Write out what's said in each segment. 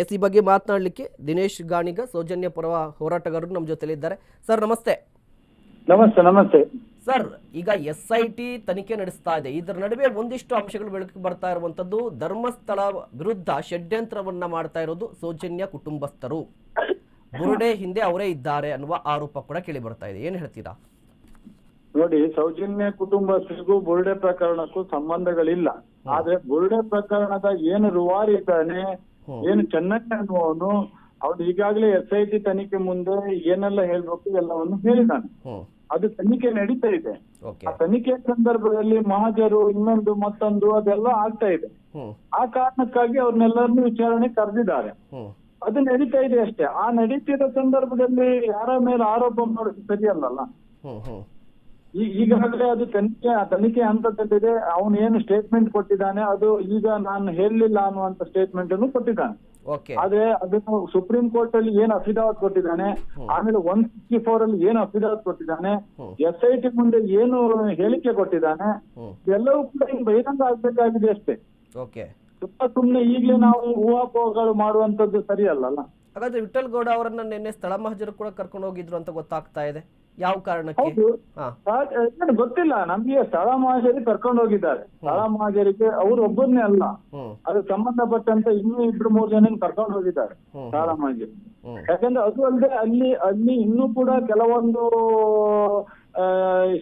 S ಈ ಬಗ್ಗೆ ಮಾತನಾಡಲಿಕ್ಕೆ ದಿನೇಶ್ ಗಾಣಿಗ ಸೌಜನ್ಯ ಪರ ಹೋರಾಟಗಾರರು ನಮ್ಮ ಜೊತೆಲಿದ್ದಾರೆ. ಸರ್ ನಮಸ್ತೆ. ನಮಸ್ತೆ ನಮಸ್ತೆ. ಸರ್ ಈಗ ಎಸ್ ಐ ಟಿ ತನಿಖೆ ನಡೆಸ್ತಾ ಇದೆ. ಇದರ ನಡುವೆ ಒಂದಿಷ್ಟು ಅಂಶಗಳು ಬೆಳಕಿಗೆ ಬರ್ತಾ ಇರುವಂತದ್ದು ಧರ್ಮಸ್ಥಳ ವಿರುದ್ಧ ಷಡ್ಯಂತ್ರವನ್ನ ಮಾಡ್ತಾ ಇರೋದು ಸೌಜನ್ಯ ಕುಟುಂಬಸ್ಥರು. ಬುರುಡೆ ಹಿಂದೆ ಅವರೇ ಇದ್ದಾರೆ ಅನ್ನುವ ಆರೋಪ ಕೂಡ ಕೇಳಿ ಬರ್ತಾ ಇದೆ. ಏನ್ ಹೇಳ್ತೀರಾ? ನೋಡಿ ಸೌಜನ್ಯ ಕುಟುಂಬಸ್ಥರಿಗೂ ಬುರುಡೆ ಪ್ರಕರಣಕ್ಕೂ ಸಂಬಂಧಗಳಿಲ್ಲ. ಆದ್ರೆ ಬುರುಡೆ ಪ್ರಕರಣದ ಏನು ರುವಾರಿ ಇದ್ದಾನೆ. ಏನು ಚೆನ್ನಾಗಿ ಅನ್ನುವನು ಅವನು ಈಗಾಗಲೇ ಎಸ್ ಐ ಟಿ ತನಿಖೆ ಮುಂದೆ ಏನೆಲ್ಲ ಹೇಳ್ಬೇಕು ಎಲ್ಲವನ್ನು ಹೇಳಿದ್ದಾನೆ ಹ್ಮ್. ಅದು ತನಿಖೆ ನಡೀತಾ ಇದೆ. ಆ ತನಿಖೆ ಸಂದರ್ಭದಲ್ಲಿ ಮಹಾಜರು ಇನ್ನೊಂದು ಮತ್ತೊಂದು ಅದೆಲ್ಲ ಆಗ್ತಾ ಇದೆ. ಆ ಕಾರಣಕ್ಕಾಗಿ ಅವ್ರನ್ನೆಲ್ಲರನ್ನು ವಿಚಾರಣೆ ಕರೆದಿದ್ದಾರೆ. ಅದು ನಡೀತಾ ಇದೆ ಅಷ್ಟೇ. ಆ ನಡೀತಿರೋ ಸಂದರ್ಭದಲ್ಲಿ ಯಾರ ಮೇಲೆ ಆರೋಪ ಮಾಡೋದು ಸರಿಯಲ್ಲಲ್ಲ? ಈಗಾಗಲೇ ಅದು ತನಿಖೆ ತನಿಖೆ ಹಂತದಲ್ಲಿದೆ. ಅವನು ಏನು ಸ್ಟೇಟ್ಮೆಂಟ್ ಕೊಟ್ಟಿದ್ದಾನೆ ಅದು ಈಗ ನಾನು ಹೇಳಲಿಲ್ಲ ಅನ್ನುವಂತ ಸ್ಟೇಟ್ಮೆಂಟ್ ಅನ್ನು ಕೊಟ್ಟಿದ್ದಾನೆ. ಆದ್ರೆ ಅದನ್ನು ಸುಪ್ರೀಂ ಕೋರ್ಟ್ ಅಲ್ಲಿ ಏನ್ ಅಫಿಡಾವತ್ ಕೊಟ್ಟಿದ್ದಾನೆ ಆಮೇಲೆ ಒನ್ ಸಿಕ್ಸ್ಟಿ ಫೋರ್ ಅಲ್ಲಿ ಏನು ಅಫಿಡಾವತ್ ಕೊಟ್ಟಿದ್ದಾನೆ. ಎಸ್ ಐ ಟಿ ಮುಂದೆ ಏನು ಹೇಳಿಕೆ ಕೊಟ್ಟಿದ್ದಾನೆ ಎಲ್ಲವೂ ಕೂಡ ಈಗ ಬಹಿರಂಗ ಆಗ್ಬೇಕಾಗಿದೆ ಅಷ್ಟೇ. ಓಕೆ. ತುಂಬಾ ಸುಮ್ನೆ ಈಗಲೇ ನಾವು ಊಹಾಪೋಹಗಳು ಮಾಡುವಂತದ್ದು ಸರಿ ಅಲ್ಲ? ಹಾಗಾದ್ರೆ ವಿಠಲ್ ಗೌಡ ಅವರನ್ನ ನಿನ್ನೆ ಸ್ಥಳ ಮಹಜರು ಕೂಡ ಕರ್ಕೊಂಡು ಹೋಗಿದ್ರು ಅಂತ ಗೊತ್ತಾಗ್ತಾ ಇದೆ. ಯಾವ ಕಾರಣಕ್ಕೆ? ಗೊತ್ತಿಲ್ಲ. ನಮ್ಗೆ ಸ್ಥಳ ಮಹಾಜರಿ ಕರ್ಕೊಂಡು ಹೋಗಿದ್ದಾರೆ. ಸ್ಥಳ ಮಹಾಜರಿಗೆ ಅವ್ರು ಒಬ್ಬರನ್ನೇ ಅಲ್ಲ. ಅದು ಸಂಬಂಧಪಟ್ಟಂತ ಇನ್ನೂ ಇಬ್ರು ಮೂರು ಜನ ಕರ್ಕೊಂಡು ಹೋಗಿದ್ದಾರೆ ಸ್ಥಳ ಮಹಾಜರಿ. ಯಾಕಂದ್ರೆ ಅದು ಅಲ್ಲದೆ ಅಲ್ಲಿ ಅಲ್ಲಿ ಇನ್ನೂ ಕೂಡ ಕೆಲವೊಂದು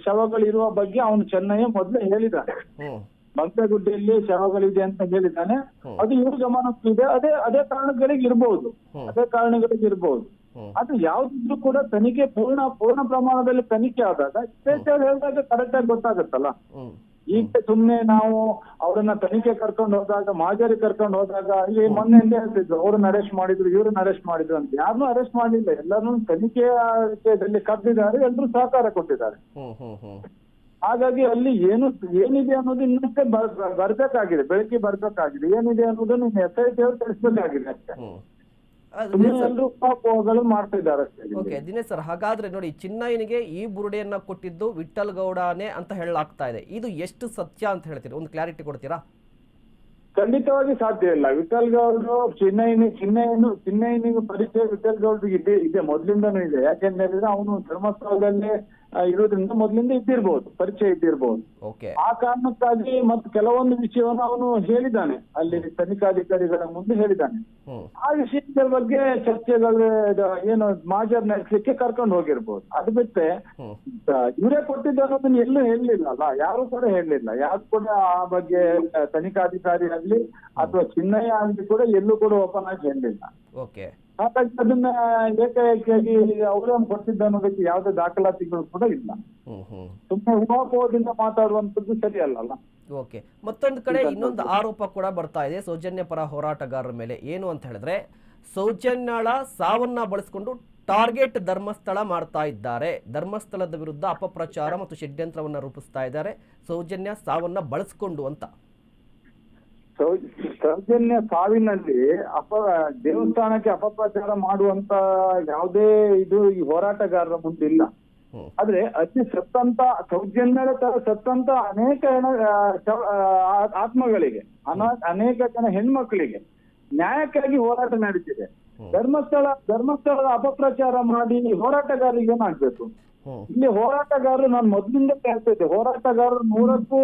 ಶವಗಳಿರುವ ಬಗ್ಗೆ ಅವನು ಚೆನ್ನೈ ಮೊದಲೇ ಹೇಳಿದ್ದಾನೆ. ಹ್ಮ್. ಬಂಕಗುಡ್ಡೆಯಲ್ಲಿ ಶವಗಳಿದೆ ಅಂತ ಹೇಳಿದ್ದಾನೆ. ಅದು ಇವ್ರ ಗಮನಕ್ಕಿದೆ ಅದೇ ಅದೇ ಕಾರಣಗಳಿಗೆ ಇರ್ಬೋದು. ಅದೇ ಕಾರಣಗಳಿಗೆ ಇರ್ಬೋದು. ಹ್ಮ್ ಅದು ಯಾವ್ದಿದ್ರು ಕೂಡ ತನಿಖೆ ಪೂರ್ಣ ಪೂರ್ಣ ಪ್ರಮಾಣದಲ್ಲಿ ತನಿಖೆ ಆದಾಗ ಸ್ಪೇಷಲ್ ಹೇಳಿದಾಗ ಕರೆಕ್ಟ್ ಆಗಿ ಗೊತ್ತಾಗುತ್ತಲ್ಲ? ಈಗ ಸುಮ್ನೆ ನಾವು ಅವರನ್ನ ತನಿಖೆ ಕರ್ಕೊಂಡು ಹೋದಾಗ ಮಾಜರಿ ಕರ್ಕೊಂಡು ಹೋದಾಗ ಇಲ್ಲಿ ಮೊನ್ನೆ ಹಿಂದೆ ಹೇಳ್ತಿದ್ರು ಅವ್ರನ್ನ ಅರೆಸ್ಟ್ ಮಾಡಿದ್ರು ಇವ್ರನ್ನ ಅರೆಸ್ಟ್ ಮಾಡಿದ್ರು ಅಂತ. ಯಾರನ್ನೂ ಅರೆಸ್ಟ್ ಮಾಡಲಿಲ್ಲ. ಎಲ್ಲರೂ ತನಿಖೆಯ ವಿಷಯದಲ್ಲಿ ಕರೆದಿದ್ದಾರೆ ಎಲ್ಲರೂ ಸಹಕಾರ ಕೊಟ್ಟಿದ್ದಾರೆ. ಹಾಗಾಗಿ ಅಲ್ಲಿ ಏನು ಏನಿದೆ ಅನ್ನೋದು ಇನ್ನಷ್ಟೇ ಬರ್- ಬರ್ಬೇಕಾಗಿದೆ ಬೆಳಕಿಗೆ ಬರ್ಬೇಕಾಗಿದೆ. ಏನಿದೆ ಅನ್ನೋದನ್ನು ಎಸ್ ಐ ಟಿ ಅವ್ರು ತಿಳಿಸ್ಬೇಕಾಗಿದೆ ಅಷ್ಟೇ. ಓಕೆ ದಿನೇಶ್ ಸರ್ ಹಾಗಾದ್ರೆ ನೋಡಿ ಚಿನ್ನಯ್ಯನಿಗೆ ಈ ಬುರುಡೆಯನ್ನ ಕೊಟ್ಟಿದ್ದು ವಿಠಲ್ ಗೌಡನೇ ಅಂತ ಹೇಳಲಾಗ್ತಾ ಇದೆ. ಇದು ಎಷ್ಟು ಸತ್ಯ ಅಂತ ಹೇಳ್ತೀರಾ? ಒಂದು ಕ್ಲಾರಿಟಿ ಕೊಡ್ತೀರಾ? ಖಂಡಿತವಾಗಿ ಸಾಧ್ಯ ಇಲ್ಲ. ವಿಠಲ್ ಗೌಡ್ರು ಚಿನ್ನಯ್ಯನಿ ಚಿನ್ನಯ್ಯನು ಚಿನ್ನಯ್ಯನಿಗೆ ಪರಿಚಯ ವಿಠಲ್ ಗೌಡ್ರಿಗೆ ಇದೆ ಇದೆ ಮೊದ್ಲಿಂದನೂ ಇದೆ. ಯಾಕೆಂದ್ರೆ ಹೇಳಿದ್ರೆ ಅವನು ಧರ್ಮಸ್ಥಳದಲ್ಲೇ ಇರೋದ್ರಿಂದ ಮೊದಲಿಂದ ಇದ್ದಿರ್ಬಹುದು ಪರಿಚಯ ಇದ್ದಿರ್ಬಹುದು ಆ ಕಾರಣಕ್ಕಾಗಿ ಮತ್ತೆ ಕೆಲವೊಂದು ವಿಷಯವನ್ನು ಅವನು ಹೇಳಿದ್ದಾನೆ. ಅಲ್ಲಿ ತನಿಖಾಧಿಕಾರಿಗಳ ಮುಂದೆ ಹೇಳಿದ್ದಾನೆ. ಆ ವಿಷಯದ ಬಗ್ಗೆ ಚರ್ಚೆಗಳು ಏನು ಮಾಜರ್ ನಡೆಸಲಿಕ್ಕೆ ಕರ್ಕೊಂಡು ಹೋಗಿರ್ಬೋದು. ಅದು ಬಿಟ್ಟೆ ಇವರೇ ಕೊಟ್ಟಿದ್ದು ಅನ್ನೋದನ್ನ ಎಲ್ಲೂ ಹೇಳಲಿಲ್ಲ ಅಲ್ಲ. ಯಾರು ಕೂಡ ಹೇಳಲಿಲ್ಲ. ಯಾರು ಕೂಡ ಆ ಬಗ್ಗೆ ತನಿಖಾಧಿಕಾರಿ ಆಗ್ಲಿ ಅಥವಾ ಚಿನ್ನಯ್ಯ ಆಗ್ಲಿ ಕೂಡ ಎಲ್ಲೂ ಕೂಡ ಓಪನ್ ಆಗಿ ಹೇಳಲಿಲ್ಲ. ಓಕೆ ಹಾಗಾಗಿ ಅದನ್ನ ಏಕಾಏಕಿಯಾಗಿ ಅವರೇ ಕೊಟ್ಟಿದ್ದ ಅನ್ನೋದಕ್ಕೆ ಯಾವುದೇ ದಾಖಲಾತಿಗಳು ಕೂಡ ಇಲ್ಲ. ಸುಮ್ಮನೆ ಊಹಾಪೋಹದಿಂದ ಮಾತಾಡುವಂತದ್ದು ಸರಿಯಲ್ಲ ಓಕೆ. ಮತ್ತೊಂದು ಕಡೆ ಇನ್ನೊಂದು ಆರೋಪ ಕೂಡ ಬರ್ತಾ ಇದೆ. ಸೌಜನ್ಯ ಪರ ಹೋರಾಟಗಾರರ ಮೇಲೆ ಏನು ಅಂತ ಹೇಳಿದ್ರೆ ಸೌಜನ್ಯಳ ಸಾವನ್ನ ಬಳಸಿಕೊಂಡು ಟಾರ್ಗೆಟ್ ಧರ್ಮಸ್ಥಳ ಮಾಡ್ತಾ ಇದ್ದಾರೆ. ಧರ್ಮಸ್ಥಳದ ವಿರುದ್ಧ ಅಪಪ್ರಚಾರ ಮತ್ತು ಷಡ್ಯಂತ್ರವನ್ನ ರೂಪಿಸ್ತಾ ಇದ್ದಾರೆ. ಸೌಜನ್ಯ ಸಾವನ್ನ ಬಳಸ್ಕೊಂಡು ಅಂತ. ಸೌಜನ್ಯ ಸಾವಿನಲ್ಲಿ ಅಪ ದೇವಸ್ಥಾನಕ್ಕೆ ಅಪಪ್ರಚಾರ ಮಾಡುವಂತ ಯಾವುದೇ ಇದು ಈ ಹೋರಾಟಗಾರರ ಮುಂದೆ ಇಲ್ಲ ಆದ್ರೆ ಅತಿ ಸತ್ತಂತ ಸೌಜನ್ಯದ ತರ ಸತ್ತಂತ ಅನೇಕ ಆತ್ಮಗಳಿಗೆ ಅನಾ ಅನೇಕ ಜನ ಹೆಣ್ಮಕ್ಳಿಗೆ ನ್ಯಾಯಕ್ಕಾಗಿ ಹೋರಾಟ ನಡೀತಿದೆ. ಧರ್ಮಸ್ಥಳ ಧರ್ಮಸ್ಥಳದ ಅಪಪ್ರಚಾರ ಮಾಡಿ ಹೋರಾಟಗಾರರಿಗೆ ಏನಾಗ್ಬೇಕು? ಇಲ್ಲಿ ಹೋರಾಟಗಾರರು ನಾನು ಮೊದಲಿಂದ ಕೇಳ್ತಾ ಇದ್ದೆ ಹೋರಾಟಗಾರರು ನೂರಕ್ಕೂ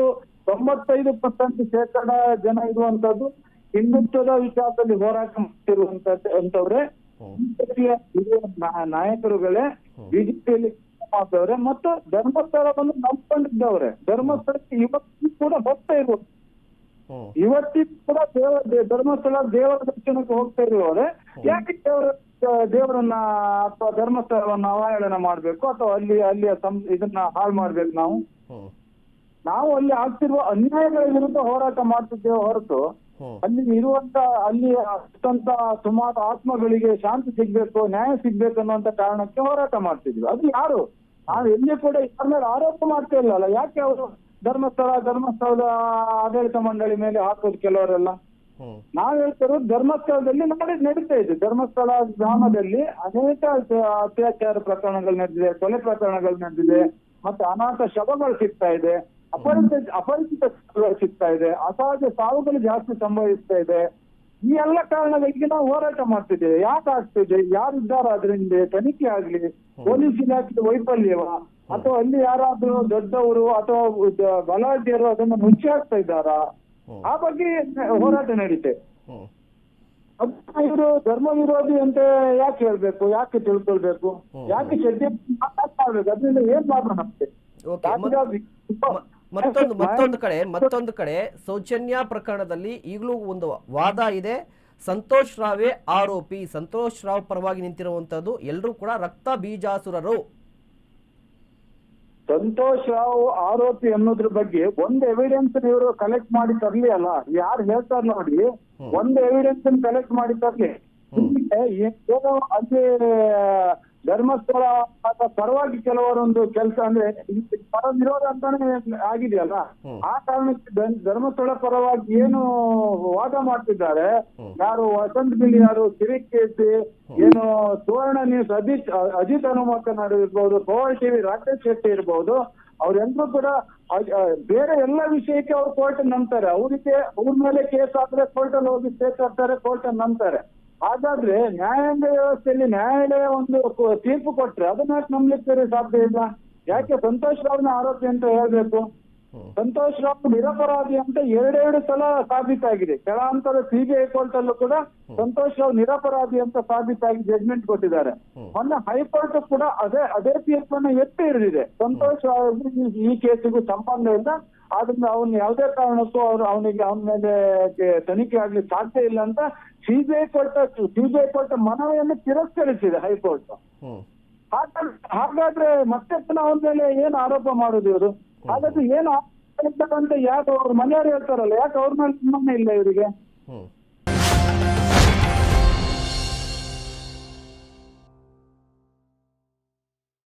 ತೊಂಬತ್ತೈದು ಪರ್ಸೆಂಟ್ ಶೇಕಡ ಜನ ಇರುವಂತದ್ದು ಹಿಂದುತ್ವದ ವಿಚಾರದಲ್ಲಿ ಹೋರಾಟ ಮಾಡಿರುವಂತ ಅಂತವ್ರೆ. ಬಿಜೆಪಿಯ ಹಿರಿಯ ನಾಯಕರುಗಳೇ ಬಿಜೆಪಿಯಲ್ಲಿ ಮಾಡ್ತವ್ರೆ ಮತ್ತು ಧರ್ಮಸ್ಥಳವನ್ನು ನಂಬಿಕೊಂಡಿದ್ದವ್ರೆ. ಧರ್ಮಸ್ಥಳಕ್ಕೆ ಇವತ್ತು ಕೂಡ ಹೋಗ್ತಾ ಇರುವ ಇವತ್ತಿ ಇವತ್ತಿಗೂ ಕೂಡ ದೇವ ಧರ್ಮಸ್ಥಳ ದೇವರ ದರ್ಶನಕ್ಕೆ ಹೋಗ್ತಾ ಇರುವವ್ರೆ. ಯಾಕೆ ದೇವರ ದೇವರನ್ನ ಅಥವಾ ಧರ್ಮಸ್ಥಳವನ್ನ ಅವಹೇಳನ ಮಾಡ್ಬೇಕು ಅಥವಾ ಅಲ್ಲಿ ಅಲ್ಲಿಯ ಸಂ- ಇದನ್ನ ಹಾಳು ಮಾಡ್ಬೇಕು ನಾವು? ನಾವು ಅಲ್ಲಿ ಆಗ್ತಿರುವ ಅನ್ಯಾಯಗಳ ವಿರುದ್ಧ ಹೋರಾಟ ಮಾಡ್ತಿದ್ದೇವೆ ಹೊರತು ಅಲ್ಲಿ ಇರುವಂತ ಅಲ್ಲಿ ಅಷ್ಟಂತ ಸುಮಾರು ಆತ್ಮಗಳಿಗೆ ಶಾಂತಿ ಸಿಗ್ಬೇಕು ನ್ಯಾಯ ಸಿಗ್ಬೇಕು ಅನ್ನುವಂತ ಕಾರಣಕ್ಕೆ ಹೋರಾಟ ಮಾಡ್ತಿದ್ವಿ. ಅದು ಯಾರು? ನಾವು ಎಲ್ಲಿ ಕೂಡ ಯಾರ ಮೇಲೆ ಆರೋಪ ಮಾಡ್ತಾ ಇಲ್ಲಲ್ಲ. ಯಾಕೆ ಅವರು ಧರ್ಮಸ್ಥಳ ಧರ್ಮಸ್ಥಳದ ಆಡಳಿತ ಮಂಡಳಿ ಮೇಲೆ ಹಾಕೋದು ಕೆಲವರೆಲ್ಲ? ನಾವ್ ಹೇಳ್ತಿರೋದು ಧರ್ಮಸ್ಥಳದಲ್ಲಿ ನಡೆ ನಡೀತಾ ಇದೆ. ಧರ್ಮಸ್ಥಳ ಗ್ರಾಮದಲ್ಲಿ ಅನೇಕ ಅತ್ಯ- ಅತ್ಯಾಚಾರ ಪ್ರಕರಣಗಳು ನಡೆದಿದೆ ಕೊಲೆ ಪ್ರಕರಣಗಳು ನಡೆದಿದೆ ಮತ್ತೆ ಅನಾಥ ಶವಗಳು ಸಿಗ್ತಾ ಇದೆ. ಅಪರಿಚಿತ ಅಪರಿಚಿತ ಸಿಗ್ತಾ ಇದೆ. ಅಸಹಜ ಸಾವುಗಳು ಜಾಸ್ತಿ ಸಂಭವಿಸ್ತಾ ಇದೆ. ಈ ಎಲ್ಲ ಕಾರಣಗಳಿಗೆ ನಾವು ಹೋರಾಟ ಮಾಡ್ತಿದ್ದೇವೆ. ಯಾಕೆ ಆಗ್ತಿದೆ? ಯಾರಿದ್ದಾರೆ ಅದರಿಂದ ತನಿಖೆ ಆಗ್ಲಿ ಪೊಲೀಸ್ ಇಲಾಖೆ ವೈಫಲ್ಯವ? ಅಥವಾ ಅಲ್ಲಿ ಯಾರಾದ್ರೂ ದೊಡ್ಡವರು ಅಥವಾ ಬಲಾಢ್ಯರು ಅದನ್ನ ಮುಂಚೆ ಹಾಕ್ತಾ ಇದ್ದಾರಾ? ಆ ಬಗ್ಗೆ ಹೋರಾಟ ನಡೀತೆ. ಇವರು ಧರ್ಮ ವಿರೋಧಿ ಅಂತ ಯಾಕೆ ಹೇಳ್ಬೇಕು? ಯಾಕೆ ತಿಳ್ಕೊಳ್ಬೇಕು? ಯಾಕೆ ಚರ್ಚೆ ಮಾಡ್ಬೇಕು? ಅದರಿಂದ ಏನ್ ಲಾಭ ನಮ್ಗೆ? ಮತ್ತೊಂದು ಮತ್ತೊಂದು ಕಡೆ ಮತ್ತೊಂದು ಕಡೆ ಸೌಜನ್ಯ ಪ್ರಕರಣದಲ್ಲಿ ಈಗಲೂ ಒಂದು ವಾದ ಇದೆ. ಸಂತೋಷ್ ರಾವೇ ಆರೋಪಿ. ಸಂತೋಷ್ ರಾವ್ ಪರವಾಗಿ ನಿಂತಿರುವಂತದ್ದು ಎಲ್ಲರೂ ಕೂಡ ರಕ್ತ ಬೀಜಾಸುರರು. ಸಂತೋಷ್ ರಾವ್ ಆರೋಪಿ ಅನ್ನೋದ್ರ ಬಗ್ಗೆ ಒಂದು ಎವಿಡೆನ್ಸ್ ಇವರು ಕಲೆಕ್ಟ್ ಮಾಡಿ ತರ್ಲಿ ಅಲ್ಲ? ಯಾರು ಹೇಳ್ತಾರ ನೋಡಿ? ಒಂದು ಎವಿಡೆನ್ಸ್ ಕಲೆಕ್ಟ್ ಮಾಡಿ ತರ್ಲಿ. ಏನೋ ಅಲ್ಲಿ ಧರ್ಮಸ್ಥಳ ಪರವಾಗಿ ಕೆಲವರೊಂದು ಕೆಲಸ ಅಂದ್ರೆ ಪರ ವಿರೋಧ ಅಂತಾನೆ ಆಗಿದೆಯಲ್ಲ? ಆ ಕಾರಣಕ್ಕೆ ಧರ್ಮಸ್ಥಳ ಪರವಾಗಿ ಏನು ವಾದ ಮಾಡ್ತಿದ್ದಾರೆ. ಯಾರು ವಸಂತ ಬಿಳಿ ಯಾರು ಕಿರಿಕೇಸಿ ಏನು ಸುವರ್ಣ ನ್ಯೂಸ್ ಅಜಿತ್ ಅಜಿತ್ ಹನುಮಕ್ಕ ಇರ್ಬಹುದು ಇರ್ಬೋದು ಪವರ್ ಟಿವಿ ರಾಕೇಶ್ ಶೆಟ್ಟಿ ಇರ್ಬೋದು ಅವ್ರೆಲ್ಲರೂ ಕೂಡ ಬೇರೆ ಎಲ್ಲ ವಿಷಯಕ್ಕೆ ಅವ್ರು ಕೋರ್ಟ್ ನಂಬ್ತಾರೆ. ಅವ್ರಿಗೆ ಅವ್ರ ಮೇಲೆ ಕೇಸ್ ಆದ್ರೆ ಕೋರ್ಟ್ ಅಲ್ಲಿ ಹೋಗಿ ಕೇಸ್ ಹಾಕ್ತಾರೆ ಕೋರ್ಟ್ ನಂಬ್ತಾರೆ. ಹಾಗಾದ್ರೆ ನ್ಯಾಯಾಂಗ ವ್ಯವಸ್ಥೆಯಲ್ಲಿ ನ್ಯಾಯಾಲಯ ಒಂದು ತೀರ್ಪು ಕೊಟ್ರೆ ಅದನ್ನ ಯಾಕೆ ನಂಬಲಿಕ್ಕೆ ಸಾಧ್ಯ ಇಲ್ಲ? ಯಾಕೆ ಸಂತೋಷ್ ರಾವ್ನ ಆರೋಪಿ ಅಂತ ಹೇಳ್ಬೇಕು? ಸಂತೋಷ್ ರಾವ್ ನಿರಪರಾಧಿ ಅಂತ ಎರಡೆರಡು ಸಲ ಸಾಬೀತಾಗಿದೆ ಕೆಳಾಂತರ ಸಿಬಿಐ ಕೋರ್ಟ್ ಅಲ್ಲೂ ಕೂಡ ಸಂತೋಷ್ ರಾವ್ ನಿರಪರಾಧಿ ಅಂತ ಸಾಬೀತಾಗಿ ಜಡ್ಮೆಂಟ್ ಕೊಟ್ಟಿದ್ದಾರೆ. ಮೊನ್ನೆ ಹೈಕೋರ್ಟ್ ಕೂಡ ಅದೇ ಅದೇ ತೀರ್ಪನ್ನ ಎತ್ತಿ ಹಿಡಿದಿದೆ. ಸಂತೋಷ್ ರಾವ್ ಈ- ಈ ಕೇಸಿಗೂ ಸಂಬಂಧ ಇಲ್ಲ. ಆದ್ರಿಂದ ಅವನ್ ಯಾವುದೇ ಕಾರಣಕ್ಕೂ ಅವ್ರು ಅವನಿಗೆ ಅವನ ಮೇಲೆ ತನಿಖೆ ಆಗ್ಲಿಕ್ಕೆ ಸಾಧ್ಯ ಇಲ್ಲ ಅಂತ ಸಿಬಿಐ ಕೊಟ್ಟ ಸಿಬಿಐ ಕೊಟ್ಟ ಮನವಿಯನ್ನು ತಿರಸ್ಕರಿಸಿದೆ ಹೈಕೋರ್ಟ್. ಹಾಗಾದ್ರೆ ಮತ್ತೆ ಪುನಃ ಅವನ ಮೇಲೆ ಏನ್ ಆರೋಪ ಮಾಡುದು ಇವರು? ಹಾಗಾದ್ರೆ ಏನು ಆರೋಪ ಇರ್ತಕ್ಕಂತ ಯಾಕೆ ಅವ್ರ ಮನೆಯವರು ಹೇಳ್ತಾರಲ್ಲ ಯಾಕೆ ಅವ್ರ ಮೇಲೆ ಸುಮ್ಮನೆ ಇಲ್ಲ ಇವರಿಗೆ?